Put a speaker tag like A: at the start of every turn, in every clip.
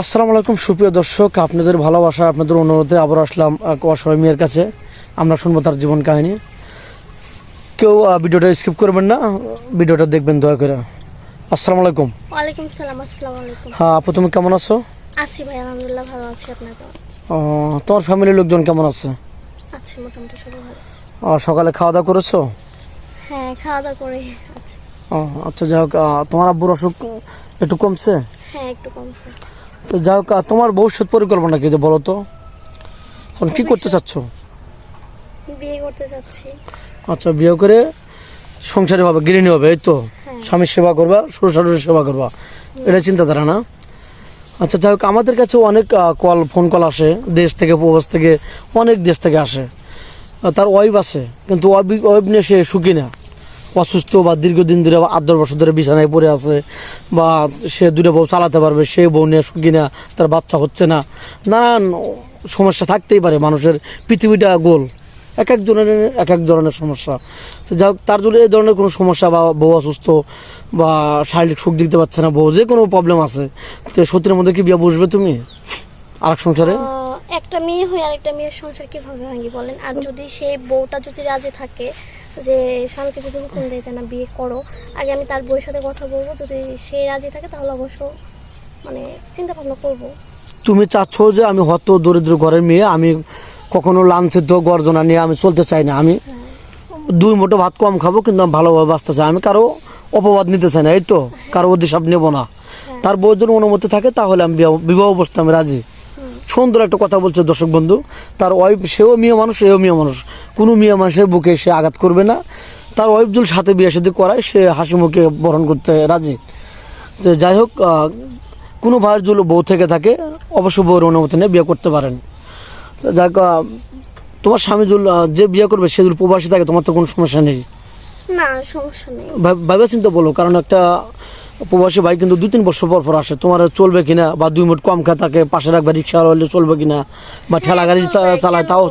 A: আসসালামু আলাইকুম সুপ্রিয় দর্শক আপনাদের ভালোবাসা আপনাদের অনুরোধে আবার আসলাম অসহায় মেয়ের কাছে। আমরা শুনব তার জীবন কাহিনী। কেউ ভিডিওটা স্কিপ করবেন না ভিডিওটা দেখবেন দয়া করে। আসসালামু আলাইকুম।
B: ওয়ালাইকুম সালাম আসসালামু আলাইকুম।
A: হ্যাঁ আপু তুমি কেমন আছো?
B: আছি ভাই আলহামদুলিল্লাহ ভালো আছি আপনার আছেন?
A: তোমার ফ্যামিলির লোকজন কেমন আছে?
B: আছি মোটামুটি সবাই ভালো আছে।
A: আহ, সকালে খাওয়া দাওয়া করেছ?
B: হ্যাঁ খাওয়া দাওয়া করে আছি।
A: আহ, আচ্ছা যাই হোক তোমার আব্বুর অসুখ একটু কমছে?
B: হ্যাঁ একটু কমছে।
A: তো যাই হোক তোমার ভবিষ্যৎ পরিকল্পনা কি যে বলো তো? এখন কি করতে চাচ্ছ?
B: বিয়ে করতে যাচ্ছি
A: আচ্ছা বিয়ে করে সংসারে হবে গৃহিণী হবে এই তো?
B: হ্যাঁ।
A: স্বামীর সেবা করবা শ্বশুর শাশুড়ির সেবা করবা। এটা চিন্তাধারা না? আচ্ছা যাই হোক আমাদের কাছে অনেক কল ফোন কল আসে দেশ থেকে প্রবাস থেকে অনেক দেশ থেকে আসে। তার ওয়াইফ আছে কিন্তু ওয়াইফ নিয়ে সে সুখী না। অসুস্থ বা দীর্ঘদিন ধরে বা আট, দশ বছর ধরে বিছানায় পড়ে আছে বা সে দুটো বউ চালাতে পারবে, সে বউ নিয়ে সুখী না, তার বাচ্চা হচ্ছে না। নানান সমস্যা থাকতেই পারে মানুষের, পৃথিবীটা গোল। এক এক ধরনের, এক এক ধরনের সমস্যা। তো যাই হোক, তার জন্য এই ধরনের কোনো সমস্যা বা বউ অসুস্থ বা শারীরিক সুখ দিতে পারছে না, বউ যে কোনো প্রবলেম আছে। তো সত্যের মধ্যে কি বিয়ে বসবে তুমি? আরেক সংসারে?
B: একটা মেয়ে হয়ে আরেকটা মেয়ের সংসার কীভাবে ভাঙি বলেন? আর যদি সেই বউটা যদি রাজি থাকে যে স্বামীকে যদি হুকুম দেয় যে না বিয়ে করো আগে আমি তার বউয়ের সাথে কথা বলব যদি সে রাজি থাকে তাহলে অবশ্য মানে চিন্তা ভাবনা করব।
A: তুমি চাচ্ছ যে আমি হত দরিদ্র ঘরের মেয়ে আমি কখনো লাঞ্ছিত গর্জনা নিয়ে আমি চলতে চাই না। আমি দুই মুঠো ভাত কম খাব কিন্তু আমি ভালোভাবে বাঁচতে চাই। আমি কারও অপবাদ নিতে চাই না এই তো। কারও অধিসাপ নেব না। তার বউর জন্য অনুমতি থাকে তাহলে আমি বিবাহ- বিবাহ বসতে আমি রাজি। সুন্দর একটা কথা বলছে দর্শক বন্ধু। তার ওয়াইফ সেও মেয়ে মানুষ সেও মেয়ে মানুষ। কোনো মেয়ে মানুষের বুকে সে আঘাত করবে না। তার ওয়াইফ যদি সাথে বিয়ে সাথে করায় সে হাসি মুখে বরণ করতে রাজি। তো যাই হোক কোনো ভাইয়ের যদি বউ থেকে থাকে অবশ্য বউর অনুমতি নিয়ে বিয়ে করতে পারেন। যাক তোমার স্বামী যে বিয়ে করবে সে যদি প্রবাসী থাকে তোমার তো কোনো সমস্যা নেই।
B: না সমস্যা নেই।
A: ভাবে চিন্তা বলো কারণ একটা প্রবাসী ভাই কিন্তু দুই তিন বছর পর পর আসে। তোমার চলবে কিনা বা দুই মুঠ কম খায় তাকে পাশে রাখবে রিক্সা হলে চলবে কিনা বা ঠেলা গাড়ি চালায় তাও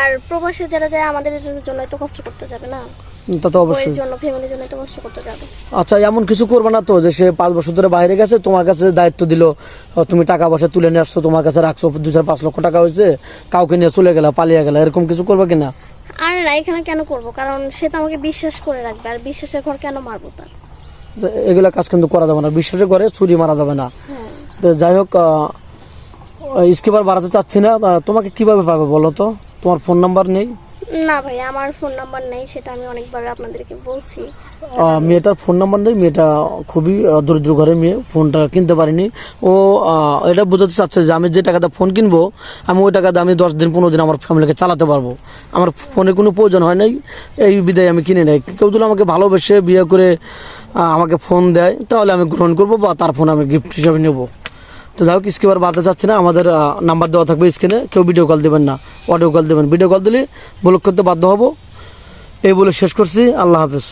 B: আর প্রবাসে যারা যায় আমাদের জন্য তো কষ্ট করতে যাবে না?
A: তা তো অবশ্যই।
B: জন্য ফ্যামিলির জন্য তো কষ্ট করতে যাবে।
A: আচ্ছা এমন কিছু করবে না তো যে সে পাঁচ বছর ধরে বাইরে গেছে তোমার কাছে দায়িত্ব দিল তুমি টাকা পয়সা তুলে নিয়ে আসছো তোমার কাছে রাখছো দু চার পাঁচ লক্ষ টাকা হয়েছে কাউকে নিয়ে চলে গেলা পালিয়ে গেলা এরকম কিছু করবে কিনা?
B: আর না এখানে কেন করব? কারণ সে তো আমাকে বিশ্বাস করে রাখবে আর বিশ্বাসের ঘর কেন মারবো তার?
A: এগুলা কাজ কিন্তু করা যাবে না। বিশ্বাসে করে ছুরি মারা যাবে না। তো যাই হোক স্কিপার বাড়াতে চাচ্ছি না। তোমাকে কীভাবে পাবে বলো তো? তোমার ফোন নাম্বার নেই?
B: না ভাই আমার ফোন নাম্বার নেই সেটা আমি অনেকবার আপনাদেরকে বলছি।
A: মেয়েটার ফোন নাম্বার নেই। মেয়েটা খুবই দরিদ্র ঘরের মেয়ে। ফোনটা কিনতে পারিনি। ও এটা বোঝাতে চাচ্ছে যে আমি যে টাকাতে ফোন কিনবো আমি ওই টাকাতে আমি দশ দিন পনেরো দিন আমার ফ্যামিলিকে চালাতে পারব। আমার ফোনে কোনো প্রয়োজন হয় নাই। এই বিদায় আমি কিনে নেই। কেউ যদি আমাকে ভালোবেসে বিয়ে করে আমাকে ফোন দেয়, তাহলে আমি গ্রহণ করব বা তার ফোন আমি গিফট হিসাবে নেব। তো যাই হোক স্কিপার বাড়তে চাচ্ছি না, আমাদের নাম্বার দেওয়া থাকবে স্ক্রিনে কেউ ভিডিও কল দেবেন না অডিও কল দেবেন। ভিডিও কল দিলে ব্লক করতে বাধ্য হব। এই বলে শেষ করছি, আল্লাহ হাফেজ।